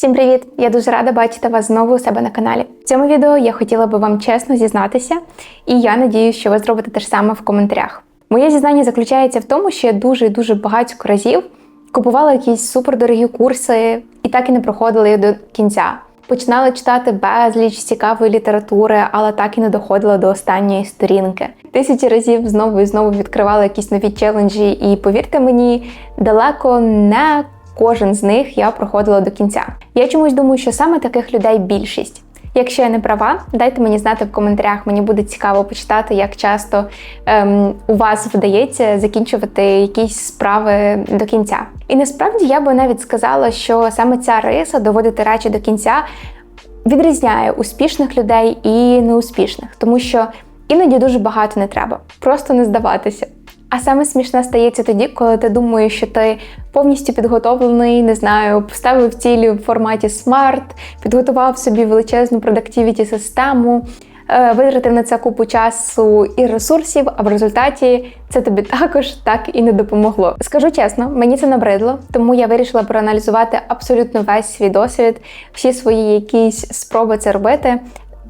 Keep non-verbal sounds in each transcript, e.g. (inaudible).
Всім привіт! Я дуже рада бачити вас знову у себе на каналі. В цьому відео я хотіла би вам чесно зізнатися, і я надіюсь, що ви зробите те ж саме в коментарях. Моє зізнання заключається в тому, що я дуже дуже багатько разів купувала якісь супердорогі курси і так і не проходила їх до кінця. Починала читати безліч цікавої літератури, але так і не доходила до останньої сторінки. Тисячі разів знову і знову відкривала якісь нові челенджі, і повірте мені, далеко не кожен з них я проходила до кінця. Я чомусь думаю, що саме таких людей більшість. Якщо я не права, дайте мені знати в коментарях. Мені буде цікаво почитати, як часто ем, у вас вдається закінчувати якісь справи до кінця. І насправді я би навіть сказала, що саме ця риса доводити речі до кінця відрізняє успішних людей і неуспішних, тому що іноді дуже багато не треба, просто не здаватися. А саме смішне стається тоді, коли ти думаєш, що ти повністю підготовлений, не знаю, поставив цілі в форматі SMART, підготував собі величезну продактивіті систему, е, витратив на це купу часу і ресурсів, а в результаті це тобі також так і не допомогло. Скажу чесно, мені це набридло, тому я вирішила проаналізувати абсолютно весь свій досвід, всі свої якісь спроби це робити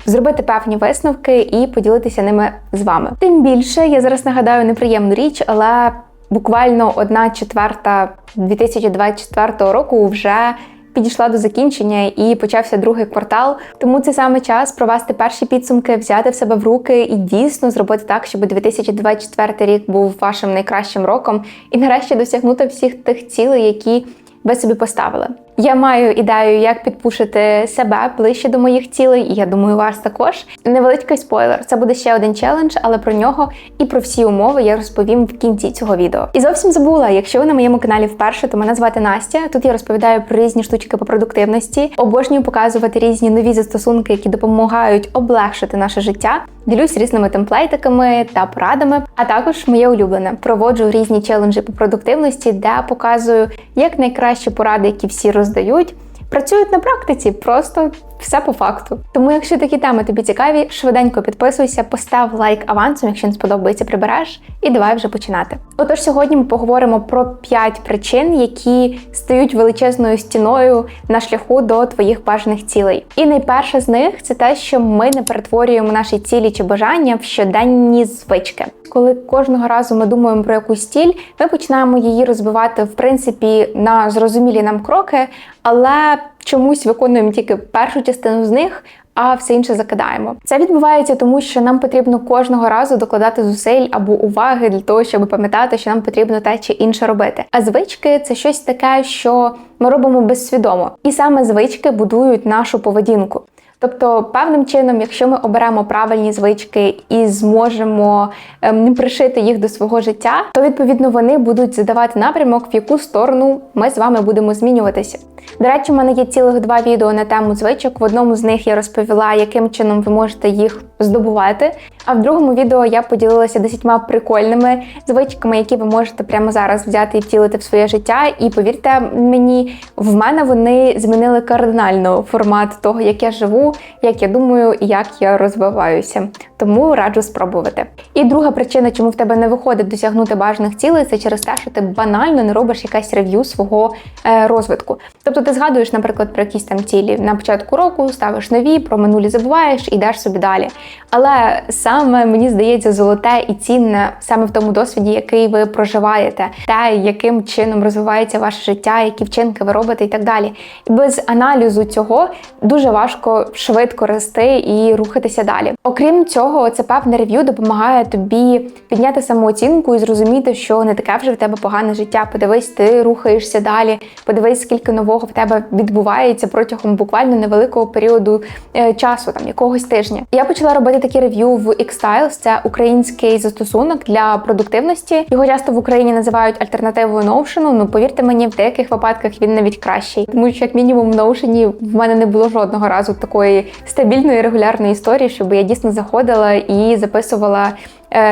зробити певні висновки і поділитися ними з вами. Тим більше я зараз нагадаю неприємну річ, але буквально одна четверта 2024 року вже. Підійшла до закінчення і почався другий квартал. Тому це саме час провести перші підсумки, взяти в себе в руки і дійсно зробити так, щоб 2024 рік був вашим найкращим роком, і нарешті досягнути всіх тих цілей, які ви собі поставили. Я маю ідею, як підпушити себе ближче до моїх цілей, і я думаю, вас також. Невеличкий спойлер. Це буде ще один челендж, але про нього і про всі умови я розповім в кінці цього відео. І зовсім забула, якщо ви на моєму каналі вперше, то мене звати Настя. Тут я розповідаю про різні штучки по продуктивності, обожнюю показувати різні нові застосунки, які допомагають облегшити наше життя. Ділюсь різними темплейтиками та порадами, а також моє улюблене проводжу різні челенджі по продуктивності, де показую як найкращі поради, які всі роз роздають, працюють на практиці, просто все по факту. Тому, якщо такі теми тобі цікаві, швиденько підписуйся, постав лайк авансом, якщо не сподобається, прибереш, і давай вже починати. Отож, сьогодні ми поговоримо про 5 причин, які стають величезною стіною на шляху до твоїх бажаних цілей. І найперше з них це те, що ми не перетворюємо наші цілі чи бажання в щоденні звички. Коли кожного разу ми думаємо про якусь ціль, ми починаємо її розбивати в принципі на зрозумілі нам кроки, але чомусь виконуємо тільки першу частину з них. А все інше закидаємо. Це відбувається тому, що нам потрібно кожного разу докладати зусиль або уваги для того, щоб пам'ятати, що нам потрібно те чи інше робити. А звички це щось таке, що ми робимо безсвідомо, і саме звички будують нашу поведінку. Тобто, певним чином, якщо ми оберемо правильні звички і зможемо ем, пришити їх до свого життя, то відповідно вони будуть задавати напрямок, в яку сторону ми з вами будемо змінюватися. До речі, в мене є цілих два відео на тему звичок. В одному з них я розповіла, яким чином ви можете їх здобувати. А в другому відео я поділилася десятьма прикольними звичками, які ви можете прямо зараз взяти і втілити в своє життя. І повірте мені, в мене вони змінили кардинально формат того, як я живу, як я думаю і як я розвиваюся. Тому раджу спробувати. І друга причина, чому в тебе не виходить досягнути бажаних цілей, це через те, що ти банально не робиш якесь рев'ю свого е, розвитку. Тобто ти згадуєш, наприклад, про якісь там цілі на початку року, ставиш нові, про минулі забуваєш і йдеш собі далі. Але саме мені здається золоте і цінне саме в тому досвіді, який ви проживаєте, те, яким чином розвивається ваше життя, які вчинки ви робите і так далі. І без аналізу цього дуже важко швидко рости і рухатися далі. Окрім цього, це певне рев'ю допомагає тобі підняти самооцінку і зрозуміти, що не таке вже в тебе погане життя. Подивись, ти рухаєшся далі, подивись, скільки нового в тебе відбувається протягом буквально невеликого періоду е, часу, там якогось тижня. Я почала робити такі рев'ю в Xstyles, це український застосунок для продуктивності. Його часто в Україні називають альтернативою Notion, Ну повірте мені, в деяких випадках він навіть кращий, тому що як мінімум в Notion в мене не було жодного разу такої стабільної регулярної історії, щоб я дійсно заходила і записувала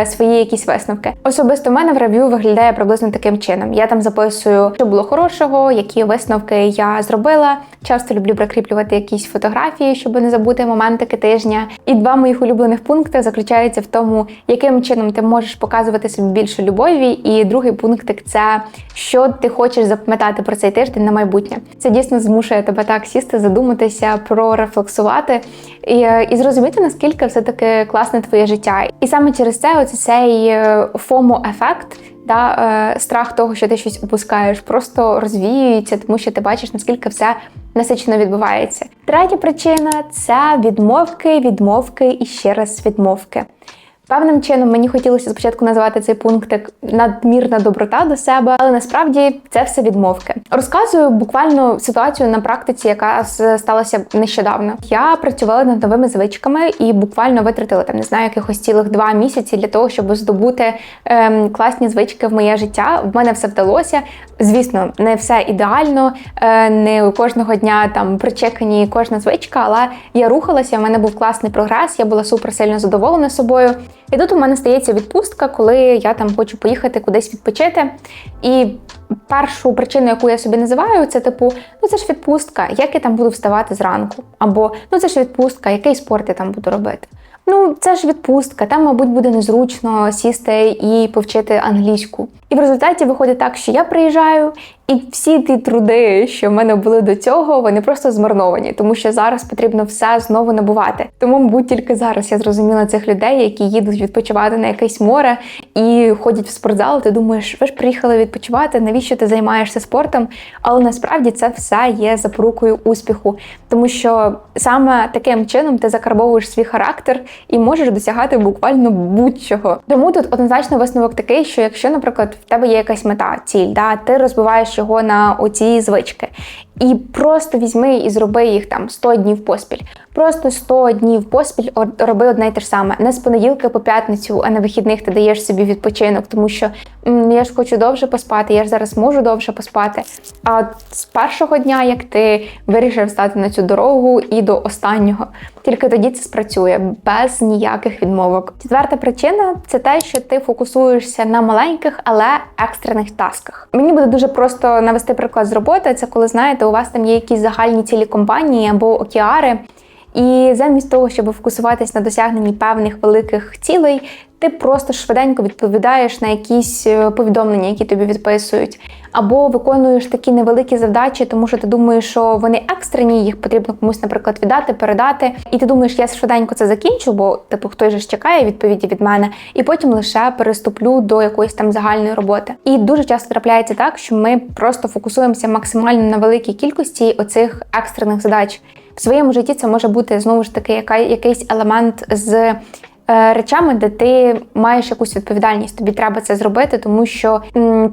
свої якісь висновки. Особисто в мене в рев'ю виглядає приблизно таким чином. Я там записую, що було хорошого, які висновки я зробила. Часто люблю прикріплювати якісь фотографії, щоб не забути моментики тижня. І два моїх улюблених пункти заключаються в тому, яким чином ти можеш показувати собі більше любові. І другий пунктик це що ти хочеш запам'ятати про цей тиждень на майбутнє. Це дійсно змушує тебе так сісти, задуматися, прорефлексувати і, і зрозуміти, наскільки все таки класне твоє життя. І саме через це оце цей фомо ефект. Да, е, страх того, що ти щось упускаєш, просто розвіюється, тому що ти бачиш, наскільки все насичено відбувається. Третя причина це відмовки, відмовки і ще раз відмовки. Певним чином мені хотілося спочатку називати цей пункт як надмірна доброта до себе, але насправді це все відмовки. Розказую буквально ситуацію на практиці, яка сталася нещодавно. Я працювала над новими звичками і буквально витратила там не знаю якихось цілих два місяці для того, щоб здобути ем, класні звички в моє життя. В мене все вдалося. Звісно, не все ідеально, е, не кожного дня там причекані кожна звичка, але я рухалася. в мене був класний прогрес. Я була супер сильно задоволена собою. І тут у мене стається відпустка, коли я там хочу поїхати кудись відпочити. І першу причину, яку я собі називаю, це типу, ну це ж відпустка, як я там буду вставати зранку, або ну це ж відпустка, який спорт я там буду робити. Ну, це ж відпустка, там, мабуть, буде незручно сісти і повчити англійську. І в результаті виходить так, що я приїжджаю, і всі ті труди, що в мене були до цього, вони просто змарновані, тому що зараз потрібно все знову набувати. Тому, мабуть, тільки зараз я зрозуміла цих людей, які їдуть відпочивати на якесь море і ходять в спортзал. Ти думаєш, ви ж приїхали відпочивати, навіщо ти займаєшся спортом? Але насправді це все є запорукою успіху, тому що саме таким чином ти закарбовуєш свій характер і можеш досягати буквально будь-чого. Тому тут однозначно висновок такий, що якщо, наприклад, в тебе є якась мета, ціль, да, ти розбиваєш його на оці звички. І просто візьми і зроби їх там 100 днів поспіль. Просто 100 днів поспіль роби одне й те ж саме. Не з понеділка по п'ятницю, а на вихідних ти даєш собі відпочинок, тому що м, я ж хочу довше поспати, я ж зараз можу довше поспати. А з першого дня, як ти вирішив стати на цю дорогу і до останнього, тільки тоді це спрацює без ніяких відмовок. Четверта причина це те, що ти фокусуєшся на маленьких, але екстрених тасках. Мені буде дуже просто навести приклад з роботи. Це коли знаєте у вас там є якісь загальні цілі компанії або океари. І замість того, щоб фокусуватись на досягненні певних великих цілей, ти просто швиденько відповідаєш на якісь е, повідомлення, які тобі відписують, або виконуєш такі невеликі завдачі, тому що ти думаєш, що вони екстрені, їх потрібно комусь, наприклад, віддати, передати. І ти думаєш, я швиденько це закінчу, бо типу хтось же чекає відповіді від мене, і потім лише переступлю до якоїсь там загальної роботи. І дуже часто трапляється так, що ми просто фокусуємося максимально на великій кількості оцих екстрених задач. В своєму житті це може бути знову ж таки якийсь елемент з речами, де ти маєш якусь відповідальність. Тобі треба це зробити, тому що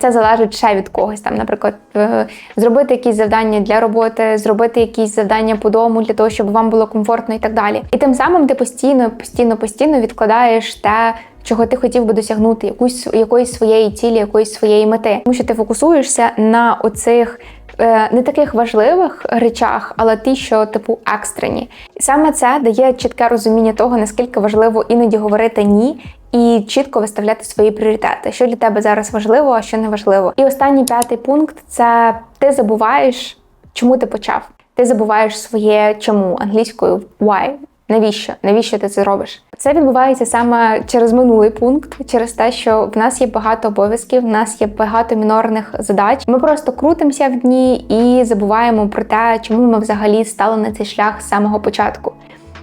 це залежить ще від когось. Там, наприклад, е, зробити якісь завдання для роботи, зробити якісь завдання по дому для того, щоб вам було комфортно і так далі. І тим самим ти постійно, постійно, постійно відкладаєш те. Чого ти хотів би досягнути, якусь якоїсь своєї цілі, якоїсь своєї мети, тому що ти фокусуєшся на оцих Е, не таких важливих речах, але ті, що типу екстрені. Саме це дає чітке розуміння того, наскільки важливо іноді говорити ні. І чітко виставляти свої пріоритети, що для тебе зараз важливо, а що не важливо. І останній п'ятий пункт це ти забуваєш, чому ти почав. Ти забуваєш своє чому англійською why. Навіщо? Навіщо ти це робиш? Це відбувається саме через минулий пункт, через те, що в нас є багато обов'язків, в нас є багато мінорних задач. Ми просто крутимося в дні і забуваємо про те, чому ми взагалі стали на цей шлях з самого початку.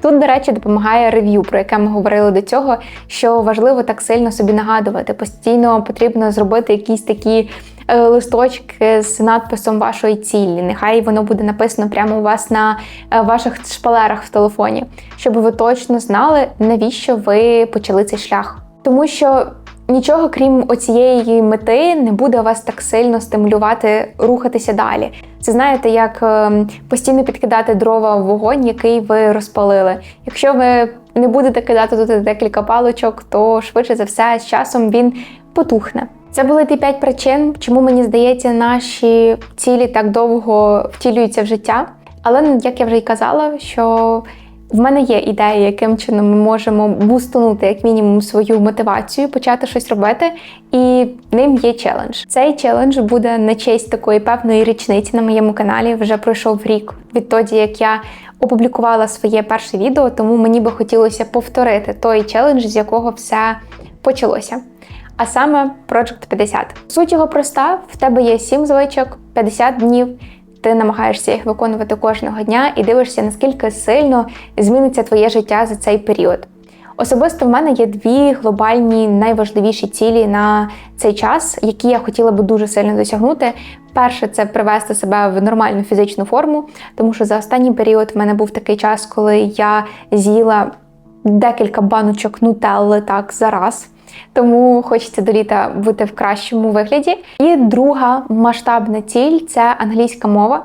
Тут, до речі, допомагає рев'ю, про яке ми говорили до цього, що важливо так сильно собі нагадувати. Постійно потрібно зробити якісь такі листочки з надписом вашої цілі. Нехай воно буде написано прямо у вас на е, ваших шпалерах в телефоні, щоб ви точно знали, навіщо ви почали цей шлях. Тому що нічого, крім оцієї мети, не буде вас так сильно стимулювати рухатися далі. Це знаєте, як ем, постійно підкидати дрова в вогонь, який ви розпалили. Якщо ви не будете кидати тут декілька палочок, то швидше за все з часом він потухне. Це були ті п'ять причин, чому мені здається, наші цілі так довго втілюються в життя. Але як я вже й казала, що В мене є ідея, яким чином ми можемо бустунути як мінімум свою мотивацію, почати щось робити, і ним є челендж. Цей челендж буде на честь такої певної річниці на моєму каналі. Вже пройшов рік відтоді, як я опублікувала своє перше відео, тому мені би хотілося повторити той челендж, з якого все почалося. А саме Project 50. Суть його проста: в тебе є 7 звичок, 50 днів. Ти намагаєшся їх виконувати кожного дня і дивишся, наскільки сильно зміниться твоє життя за цей період. Особисто в мене є дві глобальні найважливіші цілі на цей час, які я хотіла би дуже сильно досягнути. Перше це привести себе в нормальну фізичну форму, тому що за останній період в мене був такий час, коли я з'їла декілька баночок нутелли так за раз. Тому хочеться до літа бути в кращому вигляді. І друга масштабна ціль це англійська мова.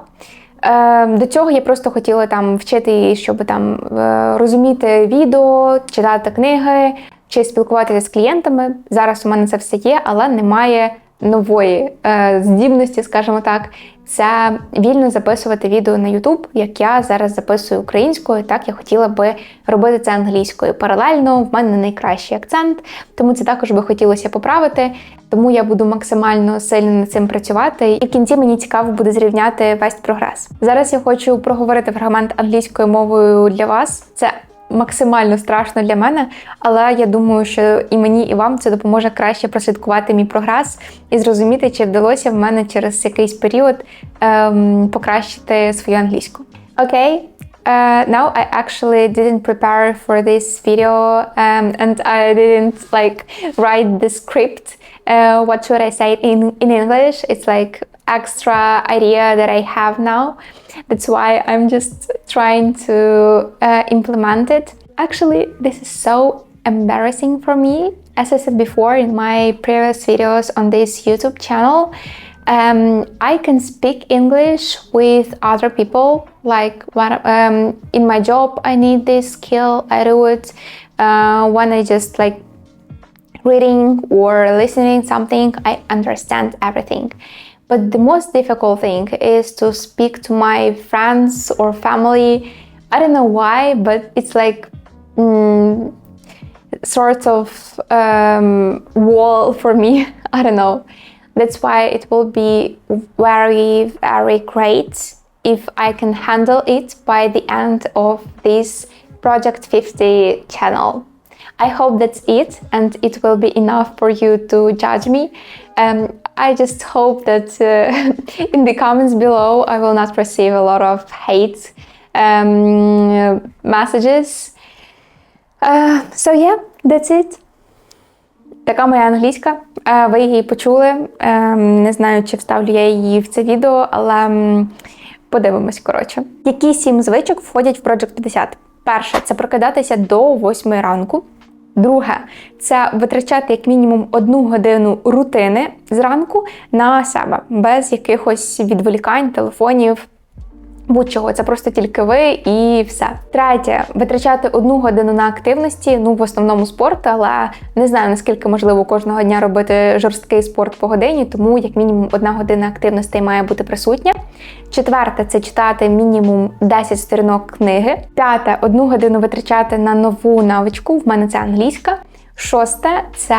Е, До цього я просто хотіла там вчити її, щоб там е, розуміти відео, читати книги чи спілкуватися з клієнтами. Зараз у мене це все є, але немає нової е, здібності, скажімо так. Це вільно записувати відео на YouTube, як я зараз записую українською. Так я хотіла би робити це англійською. Паралельно в мене найкращий акцент, тому це також би хотілося поправити. Тому я буду максимально сильно над цим працювати, і в кінці мені цікаво буде зрівняти весь прогрес. Зараз я хочу проговорити фрагмент англійською мовою для вас. Це максимально страшно для мене, але я думаю, що і мені, і вам це допоможе краще прослідкувати мій прогрес і зрозуміти, чи вдалося в мене через якийсь період ем, покращити свою англійську. Окей. Uh, now I actually didn't prepare for this video um, and I didn't like write the script. Uh, what should I say in, in English? It's like extra idea that I have now. That's why I'm just trying to uh, implement it. Actually, this is so embarrassing for me. As I said before in my previous videos on this YouTube channel, um, I can speak English with other people. Like when, um, in my job, I need this skill. I do it uh, when I just like reading or listening something. I understand everything. But the most difficult thing is to speak to my friends or family. I don't know why, but it's like mm, sort of um, wall for me. (laughs) I don't know. That's why it will be very, very great if I can handle it by the end of this Project 50 channel. I hope that's it and it will be enough for you to judge me. Um, I just hope that uh, in the comments below I will not receive a lot of hate um, messages. Uh, so yeah, that's it. Така моя англійська. Е, Ви її почули. Е, Не знаю, чи вставлю я її в це відео, але подивимось, коротше. Які сім звичок входять в Project 50? Перше це прокидатися до 8 ранку. Друге це витрачати як мінімум одну годину рутини зранку на себе, без якихось відволікань, телефонів. Будь-чого, це просто тільки ви і все. Третє, витрачати одну годину на активності, ну в основному спорт, але не знаю наскільки можливо кожного дня робити жорсткий спорт по годині, тому як мінімум одна година активностей має бути присутня. Четверте це читати мінімум 10 сторінок книги. П'яте одну годину витрачати на нову навичку. В мене це англійська. Шосте це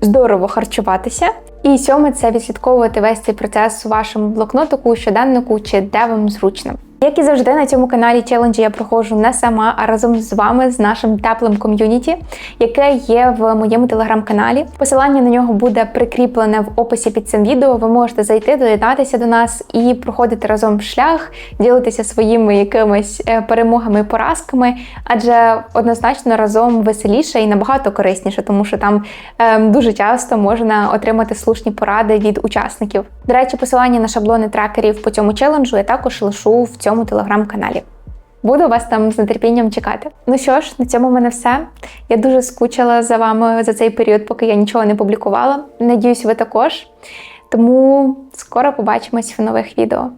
здорово харчуватися. І сьоме це відслідковувати весь цей процес у вашому блокнотику, щоденнику чи де вам зручно. Як і завжди, на цьому каналі челенджі я проходжу не сама, а разом з вами, з нашим теплим ком'юніті, яке є в моєму телеграм-каналі. Посилання на нього буде прикріплене в описі під цим відео. Ви можете зайти, доєднатися до нас і проходити разом шлях, ділитися своїми якимись е, перемогами, поразками, адже однозначно разом веселіше і набагато корисніше, тому що там ем, дуже часто можна отримати слушні поради від учасників. До речі, посилання на шаблони трекерів по цьому челенджу я також лишу в цьому телеграм-каналі. Буду вас там з нетерпінням чекати. Ну що ж, на цьому в мене все. Я дуже скучила за вами за цей період, поки я нічого не публікувала. Надіюсь, ви також. Тому скоро побачимось в нових відео.